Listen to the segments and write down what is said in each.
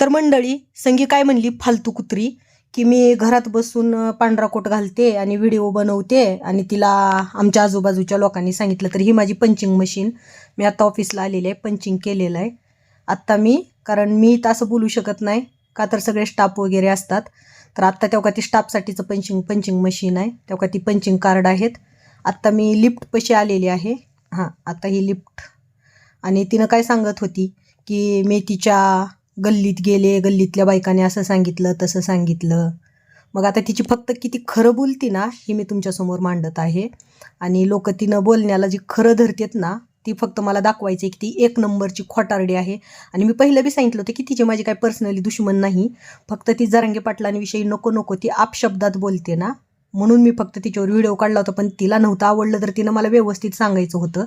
तर मंडळी संगी काय म्हणली? फालतू कुत्री की मी घरात बसून पांढरा कोट घालते आणि व्हिडिओ बनवते आणि तिला आमच्या आजूबाजूच्या लोकांनी सांगितलं तर ही माझी पंचिंग मशीन. मी आत्ता ऑफिसला आलेली आहे पंचिंग केलेलं आहे. आत्ता मी कारण मी तर असं बोलू शकत नाही का तर सगळे स्टाफ वगैरे असतात. तर आत्ता तेव्हा ती स्टाफसाठीचं पंचिंग पंचिंग मशीन आहे. तेव्हा ती पंचिंग कार्ड आहेत. आत्ता मी लिफ्ट पशी आलेली आहे. हां आता ही लिफ्ट. आणि तिनं काय सांगत होती की मी तिच्या गल्लीत गेले गल्लीतल्या बायकाने असं सांगितलं तसं सांगितलं. मग आता तिची फक्त किती खरं बोलती ना हे मी तुमच्यासमोर मांडत आहे. आणि लोक तिनं बोलण्याला जी खरं धरतेत ना ती फक्त मला दाखवायची की ती एक नंबरची खोटारडी आहे. आणि मी पहिलं बी सांगितलं होतं की तिची माझी काही पर्सनली दुश्मन नाही. फक्त ती जरांगे पाटलांविषयी नको नको ती आपशब्दात बोलते ना. म्हणून मी फक्त तिच्यावर व्हिडिओ काढला होता पण तिला नव्हतं आवडलं तर तिनं मला व्यवस्थित सांगायचं होतं.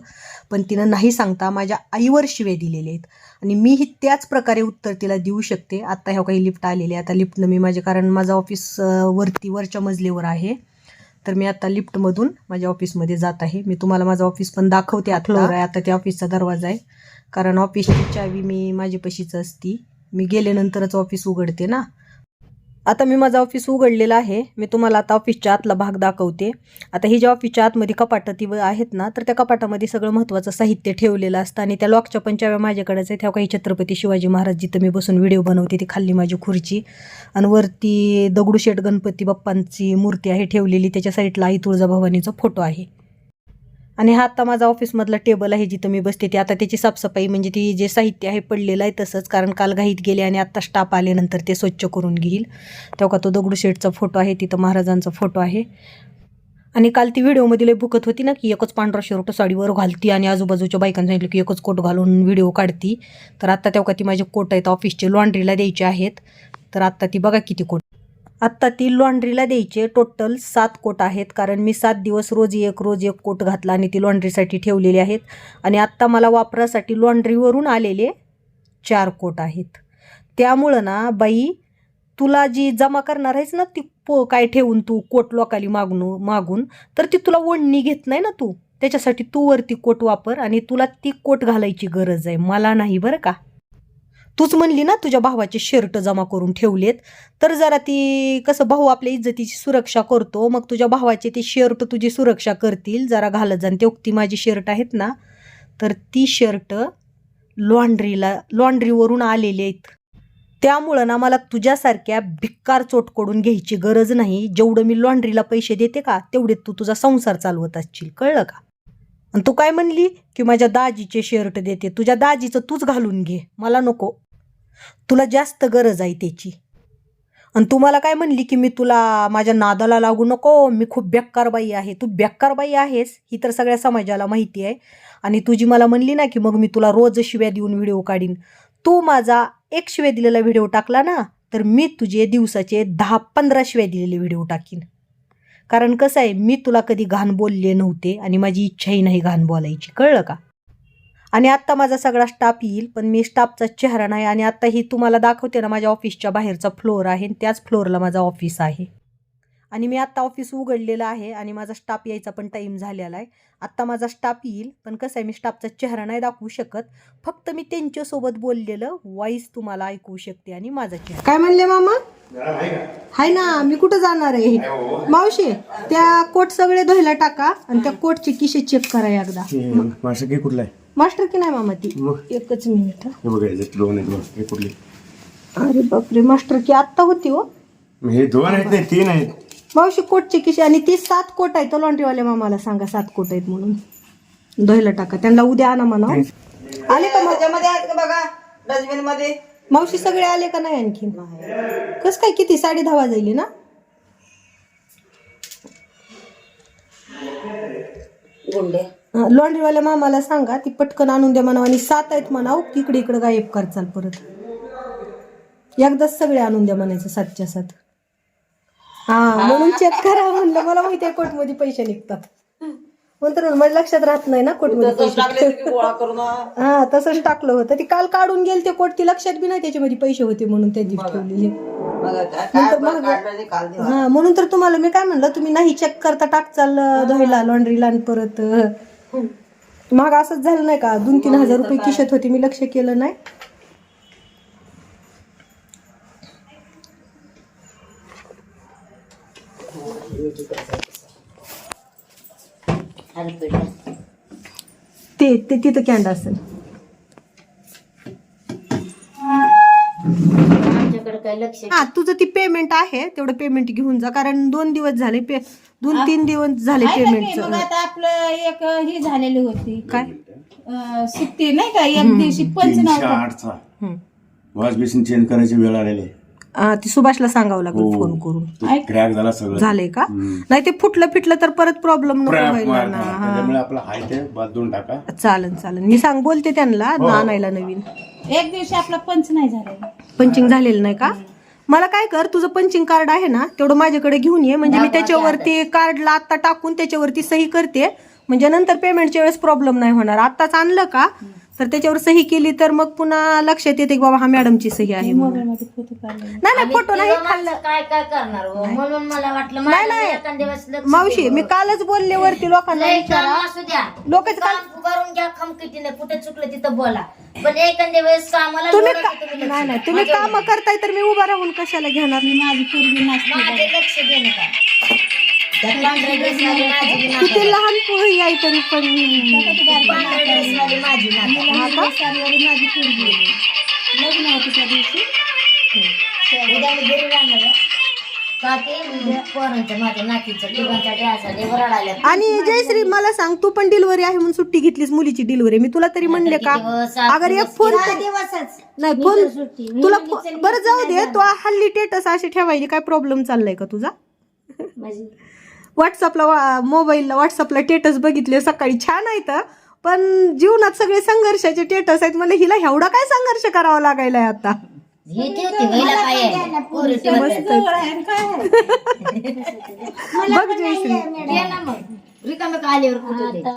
पण तिनं नाही सांगता माझ्या आईवर शिवे दिलेले आहेत. आणि मी ही त्याच प्रकारे उत्तर तिला देऊ शकते. आत्ता ह्या काही लिफ्ट आलेले आता लिफ्टनं मी माझे कारण माझं ऑफिस वरती वरच्या मजलीवर आहे. तर मी आता लिफ्टमधून माझ्या ऑफिसमध्ये जात आहे. मी तुम्हाला माझं ऑफिस पण दाखवते आता. आहे आता त्या ऑफिसचा दरवाजा आहे. कारण ऑफिसची चावी मी माझी पशीच असती. मी गेल्यानंतरच ऑफिस उघडते ना. आता मी माझा ऑफिस उघडलेला आहे. मी तुम्हाला आता ऑफिसच्या आतला भाग दाखवते. आता ही ज्या ऑफिसच्या आतमध्ये कपाटं ती आहेत ना तर त्या कपाटामध्ये सगळं महत्त्वाचं साहित्य ठेवलेलं असतं आणि त्या लॉकच्या पंचाव्या माझ्याकडेच आहेत त्या काही छत्रपती शिवाजी महाराज जिथं मी बसून व्हिडिओ बनवते ती खाल्ली माझी खुर्ची. आणि वरती दगडूशेठ गणपती बाप्पांची मूर्ती आहे ठेवलेली त्याच्या साईडला आई तुळजाभवानीचा फोटो आहे. आणि हा आता माझा ऑफिसमधला टेबल आहे जिथं मी बसते ती आता त्याची साफसफाई म्हणजे ती जे साहित्य आहे पडलेलं आहे तसंच कारण काल घाईत गेले आणि आत्ता स्टाफ आल्यानंतर ते स्वच्छ करून घेईल. तेव्हा तो दगडूशेठचा फोटो आहे तिथं महाराजांचा फोटो आहे. आणि काल ती व्हिडिओमध्ये लई भुकत होती ना की एकच पांढरा शर्ट साडीवर घालती आणि आजूबाजूच्या बायकांनी सांगितलं की एकच कोट घालून व्हिडिओ काढती. तर आत्ता तेव्हा ती माझे कोट आहेत ऑफिसचे लॉन्ड्रीला द्यायचे आहेत. तर आत्ता ती बघा किती कोट आत्ता ती लॉन्ड्रीला द्यायचे. टोटल सात कोट आहेत. कारण मी सात दिवस रोज एक रोज एक कोट घातला आणि ती लॉन्ड्रीसाठी ठेवलेली आहेत. आणि आत्ता मला वापरासाठी लॉन्ड्रीवरून आलेले चार कोट आहेत. त्यामुळं ना बाई तुला जी जमा करणार आहेस ना ती पो काय ठेवून तू कोट लोकाली मागून मागून तर ती तुला ओढणी घेत नाही ना तू. त्याच्यासाठी तू वरती कोट वापर आणि तुला ती कोट घालायची गरज आहे. मला नाही बरं का? तूच म्हणली ना तुझ्या भावाचे शर्ट जमा करून ठेवलेत. तर जरा ती कसं भाऊ आपल्या इज्जतीची सुरक्षा करतो मग तुझ्या भावाचे ते शर्ट तुझी सुरक्षा करतील. जरा घालत जाण ते उक्ती माझी शर्ट आहेत ना तर ती शर्ट लॉन्ड्रीला लॉन्ड्रीवरून आलेली आहेत. त्यामुळं ना मला तुझ्यासारख्या भिक्कार चोटकडून घ्यायची गरज नाही. जेवढं मी लॉन्ड्रीला पैसे देते का तेवढे तू तुझा संसार चालवत असशील. कळलं का? आणि तू काय म्हणली? की माझ्या दाजीचे शर्ट देते. तुझ्या दाजीचं तूच घालून घे. मला नको. तुला जास्त गरज आहे त्याची. आणि तू मला काय म्हणली की मी तुला माझ्या नादाला लागू नको? मी खूप बेकारबाई आहे. तू बेकारबाई आहेस. ही तर सगळ्या समाजाला माहिती आहे. आणि तुझी मला म्हणली ना की मग मी तुला रोज शिव्या देऊन व्हिडिओ काढीन. तू माझा एक शिव्या दिलेला व्हिडिओ टाकला ना तर मी तुझे दिवसाचे दहा पंधरा शिव्या दिलेले व्हिडिओ टाकीन. कारण कसं आहे मी तुला कधी घाण बोलले नव्हते आणि माझी इच्छाही नाही घाण बोलायची. कळलं का? आणि आत्ता माझा सगळा स्टाफ येईल पण मी स्टाफचा चेहरा नाही आणि आत्ता ही तुम्हाला दाखवते ना माझ्या ऑफिसच्या बाहेरचा फ्लोअर आहे आणि त्याच फ्लोअरला माझा ऑफिस आहे. आणि मी आत्ता ऑफिस उघडलेलं आहे आणि माझा स्टाफ यायचा पण टाईम झालेला आहे. आत्ता माझा स्टाफ येईल पण कसं आहे मी स्टाफचा चेहरा नाही दाखवू शकत. फक्त मी त्यांच्यासोबत बोललेलं वॉईस तुम्हाला ऐकू शकते आणि माझा चेहरा. काय म्हणले मामा? हाय ना मी कुठं जाणार आहे? मावशी त्या कोट सगळे धुयला टाका आणि त्या कोटचे किशे चेक करा एकदा. मास्टर की कुठला आहे? मास्टर की नाही मामा ती? एकच मिनिट हं. हे बघा याच्यात दोन आहेत बघ हे कुठले? अरे बापरे मास्टर की आत्ता होती हो. हे दोन आहेत नाही तीन आहेत. मावशी कोटचे किशे आणि ती सात कोट आहेत लॉन्ड्रीवाल्या मामाला सांगा सात कोट आहेत म्हणून. धुयला टाका त्यांना उद्या आणा म्हणा. आले का मग त्याच्यामध्ये आहेत का बघा डस्टबिनमध्ये मावशी सगळे आले का नाही आणखीन कस काय किती? साडे दहा वाजले ना? लॉन्ड्रीवाल्या मामाला सांगा ती पटकन आणून द्या म्हणावं. आणि सात आहेत म्हणाव तिकडे इकडे गायब करचाल परत. एकदाच सगळे आणून द्या म्हणायचं सातच्या सात. हा म्हणून चेक करा म्हणलं. मला माहिती आहे कोर्टमध्ये पैसे निघतात. म्हणतो मला लक्षात राहत नाही ना पैसे. तुम्ही गोळा करून. हा तसंच टाकलं होतं. ती काल काढून गेल ते कोट ती लक्षात बी नाही त्याच्यामध्ये पैसे होते म्हणून त्या दिवशी ठेवलेले. हा म्हणून तर तुम्हाला मी काय म्हणलं तुम्ही नाही चेक करता टाकचाल धुयला लॉन्ड्रीला आणि परत. मग असंच झालं नाही का? दोन तीन हजार रुपये किशत होते मी लक्ष केलं नाही. ते ते तिथं कॅन्ड असेल. आमच्याकडे काय लक्ष हा तुझं ती पेमेंट आहे तेवढं पेमेंट घेऊन जा. कारण दोन दिवस झाले पे दोन तीन दिवस झाले आहे ना की, पेमेंटचं मग आता आपलं एक ही झालेली होती. काय? अं, सुट्टी नाही का? एक दिवशी तीनशे पंचनामा. आठचा. हम्म. वॉश बेसिन चेंज करायची वेळ आलेली. आहे. आ, ती सुभाषला सांगावं लागेल हो. फोन करून. क्रॅक झाला सगळं. झालंय का. नाही ते फुटलं फिटलं तर परत प्रॉब्लेम नको क्रॅक व्हायला मारला. ना. त्याच्यामुळे हा. आपलं हाय ते बांधून टाका. चालन चालन. मी सांग बोलते त्यांना हो. आणायला नवीन. एक दिवशी आपला पंच नाही झालेला. पंचिंग झालेलं नाही का? मला काय कर तुझं पंचिंग कार्ड आहे ना तेवढं माझ्याकडे घेऊन ये. म्हणजे मी त्याच्यावरती कार्डला आत्ता टाकून त्याच्यावरती सही करते. म्हणजे नंतर पेमेंटच्या वेळेस प्रॉब्लेम नाही होणार. आत्ताच आणलं का? तर त्याच्यावर सही केली तर मग पुन्हा लक्षात येते की बाबा हा मॅडमची सही आहे म्हणून. नाही नाही फोटो नाही तेव्हा खाल्लं. माणसं काय काय करणार हो? म्हणून मला वाटलं नाही, माझ्या नाही. एखाद्या दिवस लक्ष मावशी. मी कालच बोलले वरती लोकांना लय विचारा. काम असू द्या. लोकच काल काम करून घ्या खमकिटीने कुठे चुकलं तिथं बोला. पण एखाद्या वेळेस कामाला तुम्ही लोळं का- की तुम्ही लक्ष नाही नाही द्या. तुम्ही काम करताय तर मी उभा राहून कशाला घेणार? माझी पूर्वी माझे लक्ष देणं का? पांढऱ्या माझी किती नातं. लहान पोळी आहे तरी पण. पांढऱ्या ड्रेसमध्ये माझी नातं. साडीवाली माझी पूर्वी लग्न दिवशी. उद्या मी घरी राहणार आहे. का ते पोरांचं माझ्या नातीचं तिघांचा डॅसाठी वरडायला आणि जयश्री मला सांग तू पण डिलिव्हरी आहे म्हणून सुट्टी घेतलीस मुलीची डिलिव्हरी मी तुला तरी म्हणले का? अगर एक फोन दहा कर- दिवसच. नाही फोन तुला फो- चल, बरं जाऊ दे. तो हल्ली टेटस अशी ठेवायची काय प्रॉब्लेम चाललाय का तुझा? माझी व्हॉट्सअपला मोबाईलला व्हॉट्सअपला टेटस बघितले सकाळी छान आहेत पण जीवनात सगळे संघर्षाचे टेटस आहेत. मला हिला एवढा काय संघर्ष करावा लागायलाय आता? बघ जयश्री.